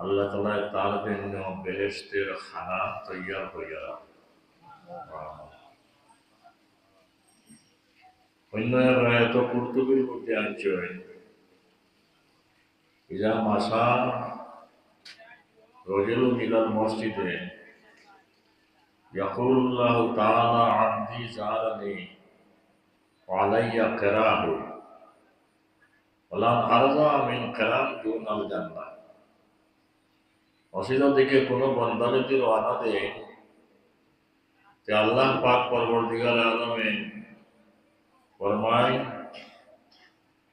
আল্লাহ তালা তার জন্য বেহেস্তের খানা তৈয়ার হইয়া অন্য রায়ত কুর্তুবির মধ্যে আনছেন ইজা মাসা রজলু মিলাল মসজিদে يقول الله تعالى عبدي زارني وعلي قراه ولم أرضى من قرام دون الجنة মসজিদের দিকে কোনো বন্দা যদি দেয় যে আল্লাহ পাক পরবর্তীকার আলমে ফরমায়,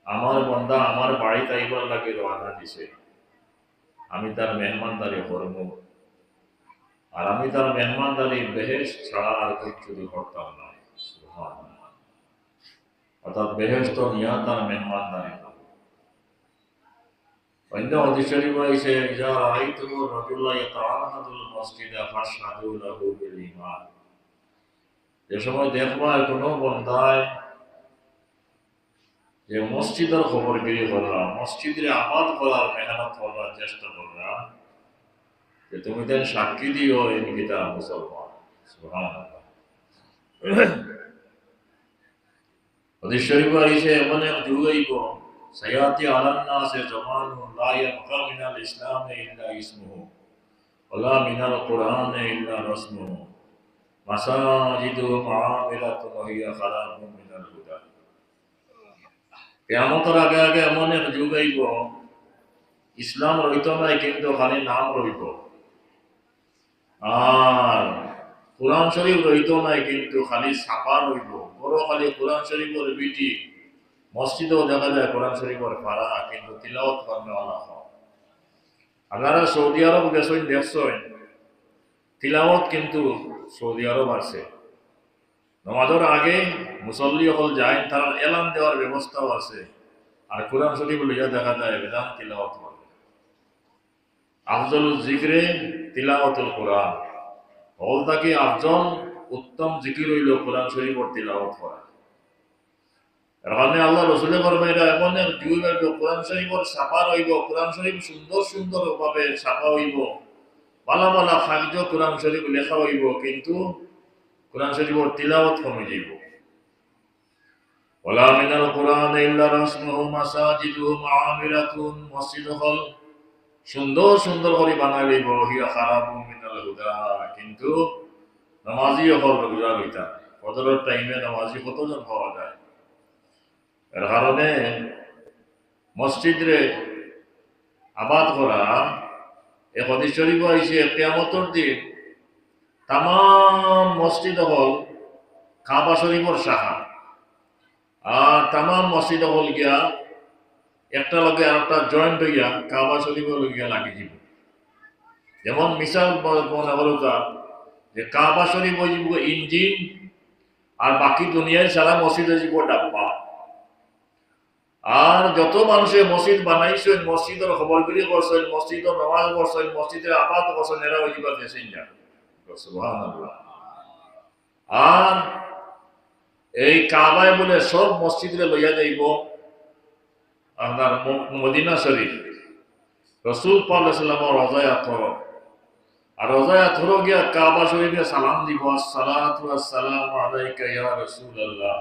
আমার বন্দা আমার বাড়ি তাইবার লাগে রওনা দিছে। আমি তার মেহমানদারি করব। আর আমি তার মেহমানদারি বেহেস ছাড়া আর কিছু করতাম না। অর্থাৎ বেহেস তো নিয়া তার মেহমানদারি অন্য অধিশরী বলেছে যা রাইতুম রাজুল্লাহ ইয়াতাআহাদুল যে সময় দেখবা কোনো বন্দায় যে মসজিদের খবরগিরি কররা মসজিদের আবাদ করার মেহনত করার চেষ্টা কররা যে তুমি দেন সাক্ষী দিও গীতা মুসলমান। সুবহানাল্লাহ। শরীফ আছে এমন এক যুগ সায়াতি আলান নাসে লা ইয়াবকা মিনাল ইসলাম ইল্লা ইসমুহু ওয়ালা মিনাল কুরআন ইল্লা রাসমুহু মাসাজিদু মুআমিলাতু ওয়া হিয়া খারাবু মিনাল হুদা কিয়ামতের আগে আগে এমন এক যুগ আইব ইসলাম রইত নাই কিন্তু খালি নাম রইব আর কোরআন শরীফ রইত নাই কিন্তু খালি ছাপা রইব বড় খালি কোরআন শরীফের বিটি মসজিদেও দেখা যায়, কোরআন শরীফের পারা কিন্তু তিলাওয়াত করবে আলা হয়। আপনারা সৌদি আরব গেছেন, দেখছেন, তিলাওয়াত কিন্তু সৌদি আরব আছে। নমাজের আগে মুসল্লি হল যায়, তার এলান দেওয়ার ব্যবস্থাও আছে। আর কোরআন শরীফ লইয়া দেখা যায় বেদান তিলাওয়াত করে। আফজল জিক্রে তিলাওয়াতুল কোরআন। হল তাকে আফজল উত্তম জিকির হইল কোরআন শরীফর তিলাওয়াত করা। কারণে আল্লাহ রসুলের কর্মে এটা এমন এক যুগ হইব, কোরআন শরীফর ছাপা রইব, কোরআন শরীফ সুন্দর সুন্দর ভাবে ছাপা হইব। পালা পালা খাদ্য কোরআন শরীফ লেখা হইব, কিন্তু কোরআন শরীফর তিলাওয়াত কমে যাইব। ওলা মিনাল কোরআন ইল্লা রাসমুহু মাসাজিদুহু মাআমিরাতুন মসজিদ হল সুন্দর সুন্দর করে বানাই লইব, হিয়া খারাপু মিনাল হুদা। কিন্তু নামাজি হল রোজা লইতা ফজরের টাইমে নামাজি কতজন পাওয়া যায়? এর কারণে মসজিদরে আবাদ করা এ হদিস শরীফ আইসে কেয়ামতর দিন। তাম মসজিদ হল কাবা শরীফর শাখা। আর তাম মসজিদ হল গিয়া একটা লগে আর একটা জয়েন্ট হইয়া কাবা শরীফের গিয়া লাগি যাব। যেমন মিসাল মনে হলো যে কাবা শরীফ হয়ে যাব ইঞ্জিন আর বাকি দুনিয়ায় সারা মসজিদ হয়ে যাব ডাব্বা। আর যত মানুষের মসজিদ বানাইছেন মসজিদের খবর গুলি করছেন, মসজিদের নামাজ করছেন মসজিদের আবাদ করছেন, এরা ওই জীবন দেশেন আর এই কাবায় বলে সব মসজিদে লইয়া যাইব আপনার মদিনা শরীফ। রসুল পাল্লামের রজায় আথর আর রজায় আথর গিয়া কাবা শরীফে সালাম দিব আসসালামু আলাইকা ইয়া রাসূলুল্লাহ।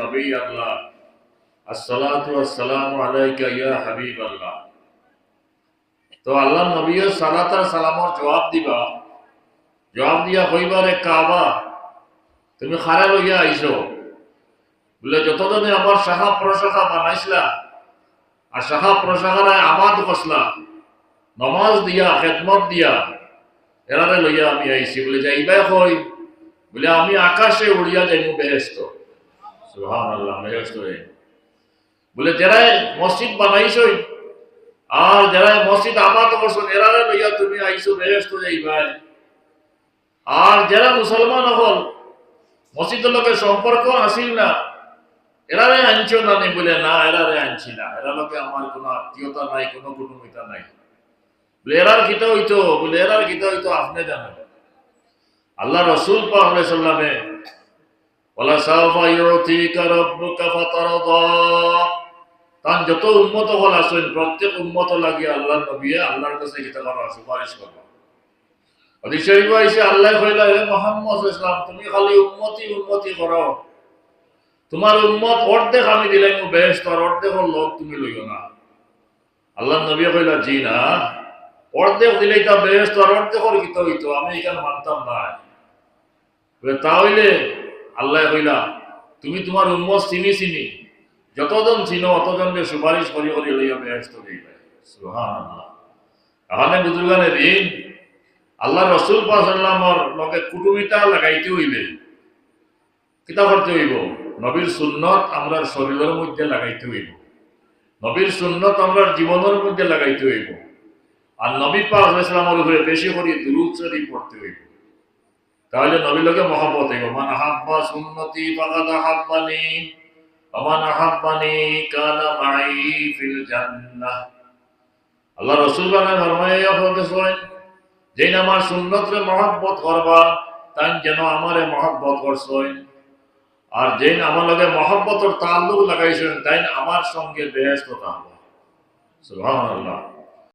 নবী আল্লাহ হাবিব আল্লাহ তো আল্লাহ জবাব দিবা। জবাব দিয়া কাবা, তুমি খারা লইয়া আইছো। বলে, যতজনে আমার শাখা প্রশাখা বানাইছিলা আর শাখা প্রশাখারায় আবাদ করছিলা নমাজ দিয়া, খেদমত দিয়া, এরারে লইয়া আমি আইছি। বলে, যাইবাই হই বলে, আমি আকাশে উড়িয়া যাইমু বেহেস্ত বলে যারাই মসজিদ বানাইছই, আর যারা মসজিদ আবাদ করছেন এরারে লইয়া তুমি আইছো বেহেস্ত যাইবাই আর যারা মুসলমান হল, মসজিদের লোকের সম্পর্ক আসিল না, এরারে আনছো না নি? বলে, না, এরারে আনছি না। এরা লোকে আমার কোনো আত্মীয়তা নাই, কোনো কুটুমিতা নাই। বলে, এরার গীতা হইতো, বলে, এরার গীতা হইতো, আপনি জানেন। আল্লাহ রসুল তান যত উন্মত উন্মত আল্লাহ কাছে আল্লাহ হে তুমি খালি উন্মতি উন্মতি তোমার উম্মত অর্ধেক আমি দিলাম বেশ তোর অর্ধেকের লোক তুমি লইও না। আল্লাহ নবী কইলা, জি না, অর্ধেক দিলেই তা বেশ তোর অর্ধেকের গীত হইতো আমি এখানে মানতাম না। তা হইলে আল্লাহ কইলা তুমি তোমার উম্মত চিনি চিনি। যতজন চিনো, অতজনকে সুপারিশ করি করি, লইয়া বেহস্ত দিবে সুবহানাল্লাহ। এখানে বুজুর্গানে দিন আল্লাহ রসুল পাশাল্লামর লগে কুটুমিতা লাগাইতে হইবে। কিতা করতে হইব? নবীর সুন্নত আমরার শরীরের মধ্যে লাগাইতে হইব। নবীর সুন্নত আমরার জীবনের মধ্যে লাগাইতে হইব। আর নবী পাক ইসলামের উপরে বেশি করে দুরুদ শরীফ পড়তে হইব। তাহলে নবী লোকে মহব্বত হইব মান হাব্বা সুন্নতি ফাকাদ হাব্বানি ওমান আহাব্বানি কানা মাই ফিল জান্নাহ। আল্লাহ রসুল বানায় ফরমাইয়া বলতেছেন যেই আমার সুন্নতরে মহব্বত করবা, তাই যেন আমারে মহব্বত করছেন আর যেই আমার লগে মহব্বতর তাল্লুক লাগাইছেন তাই আমার সঙ্গে বেহেস্ত থাকবা সুবহানাল্লাহ।